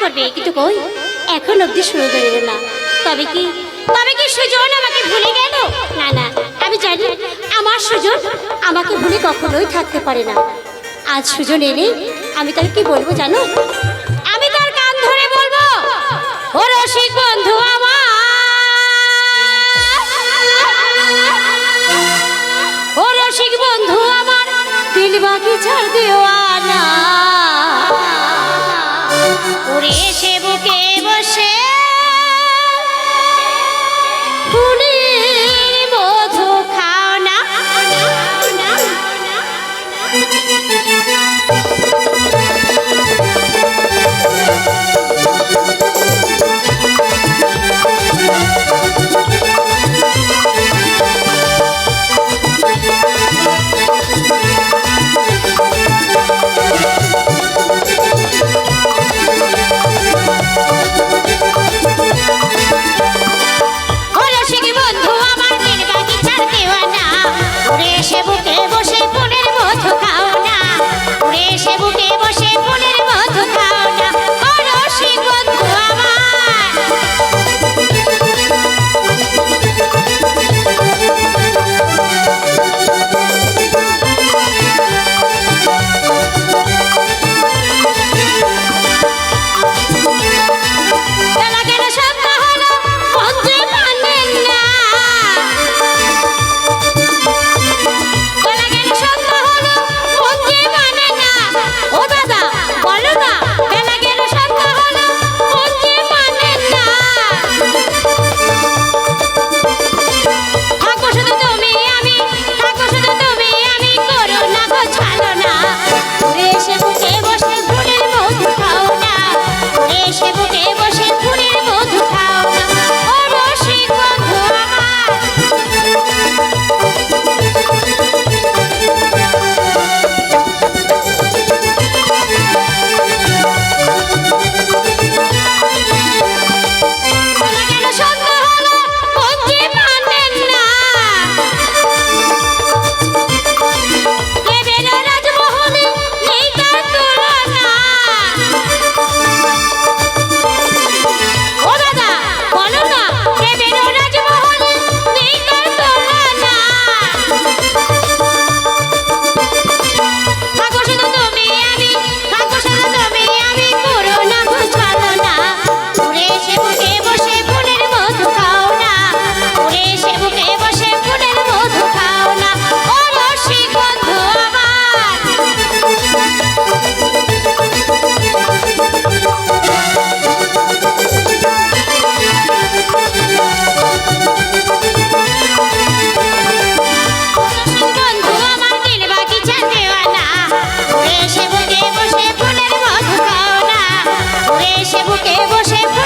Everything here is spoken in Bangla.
করবে, কিন্তু কই? এখন অব্দি শুরু করে না। তবে কি তবে কি সুজন আমাকে ভুলে গেল? না না, আমি জানি, আমার সুজন আমাকে ভুলে কখনোই থাকতে পারে না। আজ সুজন এলে আমি তাকে কি বলব জানো? আমি তার কান ধরে বলব, ও রসিক বন্ধু আমার। ও রসিক বন্ধু আমার দিল বাগিচার দেওয়ানা ওরে সে বুকে বসে chego que você.